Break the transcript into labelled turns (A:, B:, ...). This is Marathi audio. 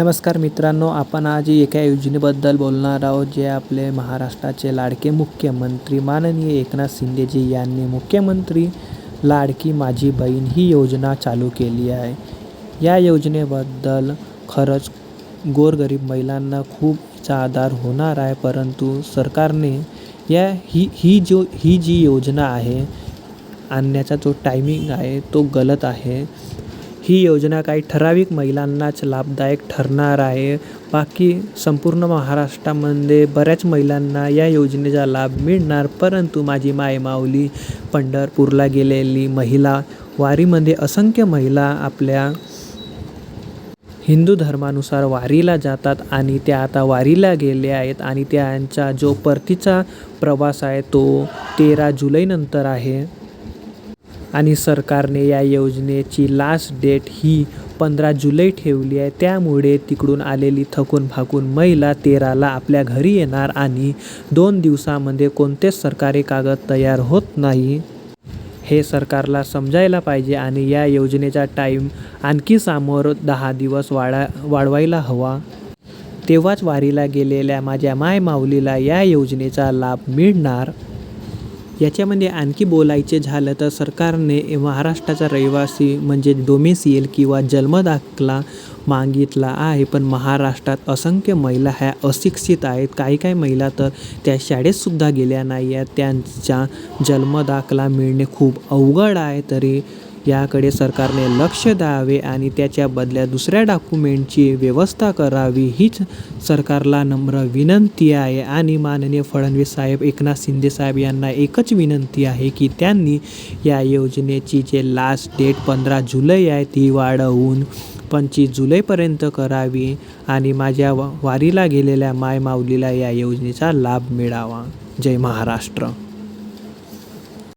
A: नमस्कार मित्रांनो आपण आज एका योजनेबद्दल बोलणार आहोत जे आपले महाराष्ट्राचे लाडके मुख्यमंत्री माननीय एकनाथ शिंदेजी यांनी मुख्यमंत्री लाडकी माझी बहीण ही योजना चालू केली आहे. या योजनेबद्दल खरंच गोरगरीब महिलांना खूप आधार होणार आहे परंतु सरकारने या ही ही जो ही जी योजना आहे आणण्याचा जो टायमिंग आहे तो गलत आहे. ही योजना काही ठराविक महिलांनाच लाभदायक ठरणार आहे. बाकी संपूर्ण महाराष्ट्रामध्ये बऱ्याच महिलांना या योजनेचा लाभ मिळणार परंतु माझी मायमाऊली पंढरपूरला गेलेली महिला वारीमध्ये असंख्य महिला आपल्या हिंदू धर्मानुसार वारीला जातात आणि त्या आता वारीला गेल्या आहेत आणि त्यांचा जो परतीचा प्रवास आहे तो तेरा जुलैनंतर आहे. आणि सरकारने या योजनेची लास्ट डेट ही पंधरा जुलै ठेवली आहे. त्यामुळे तिकडून आलेली थकून भाकून महिला तेराला आपल्या घरी येणार आणि दोन दिवसामध्ये कोणतेच सरकारी कागद तयार होत नाही. हे सरकारला समजायला पाहिजे आणि या योजनेचा टाईम आणखी समोर दहा दिवस वाढा वाढवायला हवा. तेव्हाच वारीला गेलेल्या माझ्या माय माऊलीला या योजनेचा लाभ मिळणार. याच्यामध्ये आणखी बोलायचे झालं तर सरकारने महाराष्ट्राचा रहिवासी म्हणजे डोमेसियल किंवा जन्मदाखला मागितला आहे. पण महाराष्ट्रात असंख्य महिला ह्या अशिक्षित आहेत. काही काही महिला तर त्या शाळेतसुद्धा गेल्या नाही आहेत त्यांचा जन्मदाखला मिळणे खूप अवघड आहे. तरी याकडे सरकारने लक्ष द्यावे आणि त्याच्या बदल्या दुसऱ्या डॉक्युमेंटची व्यवस्था करावी हीच सरकारला नम्र विनंती आहे. आणि माननीय फडणवीस साहेब एकनाथ शिंदे साहेब यांना एकच विनंती आहे की त्यांनी या योजनेची जे लास्ट डेट पंधरा जुलै आहे ती वाढवून पंचवीस जुलैपर्यंत करावी आणि माझ्या वा वारीला गेलेल्या माय माऊलीला या योजनेचा लाभ मिळावा. जय महाराष्ट्र.